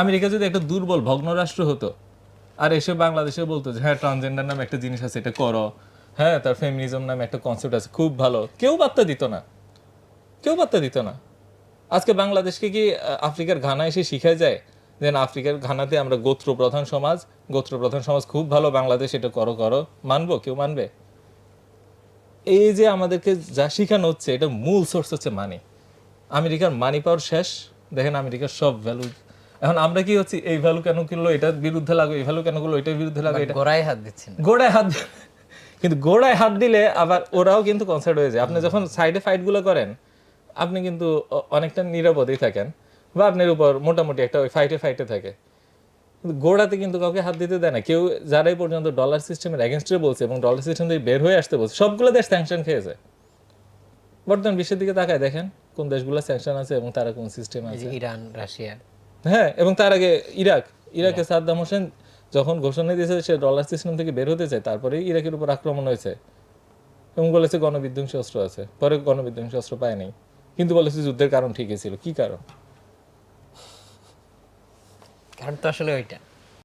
America যদি একটা দুর্বল ভগ্ন রাষ্ট্র হতো, আর এসে বাংলাদেশে বলতো যে হ্যাঁ ট্রান্সজেন্ডার নামে একটা জিনিস আছে, এটা করো। হ্যাঁ তার ফেমিনিজম নামে একটা কনসেপ্ট আছে, খুব ভালো। কেউ বার্তা দিত না। কেউ বার্তা দিত না। আজকে বাংলাদেশকে কি আফ্রিকার ঘানা এসে শিখায় যায় যে আফ্রিকার ঘানাতে আমরা গোত্র প্রধান সমাজ গোত্র প্রধান সমাজ খুব ভালো, বাংলাদেশ এটা করো করো। মানবো? কেউ মানবে? এই যে আমাদেরকে যা শেখানো হচ্ছে, এটা মূল সোর্স হচ্ছে মানি আমেরিকার মানি পাওয়ার শেষ, দেখেন আমেরিকার সব ভ্যালু এখন আমরা কি হচ্ছে এই ভ্যালু কেন কিনলো এটার বিরুদ্ধে লাগো এই ভ্যালু কেন করল এটার বিরুদ্ধে লাগো এটা গোড়ায় হাত দিচ্ছেন গোড়ায় হাত কিন্তু গোড়ায় হাত দিলে আবার ওরাও কিন্তু কনসার্ট হয়ে যায়। আপনি যখন সাইডে ফাইটগুলো করেন আপনি কিন্তু অনেকটা নিরাপদেই থাকেন বা আপনার উপর মোটামুটি একটা ওই ফাইটে ফাইটে থাকে। গোড়াতে কিন্তু কাউকে হাত দিতে দেয় না। কেউ যারাই পর্যন্ত ডলার সিস্টেমের এগেনস্টে বলছে এবং ডলার সিস্টেম থেকে বের হয়ে আসতে বলছে সবগুলো দেশ স্যাংশন খেয়েছে বর্তমান বিশ্বের দিকে তাকায় দেখেন কোন দেশগুলো স্যাংশন আছে এবং তারা কোন সিস্টেম আছে। Iran Russia. হ্যাঁ এবং তার আগে ইরাক। ইরাকে সাদ্দাম হোসেন যখন ঘোষণা দিয়েছে সে ডলার সিস্টেম থেকে বের হতে চায় তারপরে ইরাকের উপর আক্রমণ হয়েছে। এবং বলেছে গণবিধ্বংসী অস্ত্র আছে। পরে গণবিধ্বংসী অস্ত্র পায়নি কিন্তু বলেছে যুদ্ধের কারণ ঠিকই ছিল। কি কারণ? কারণ তো আসলে ওইটা।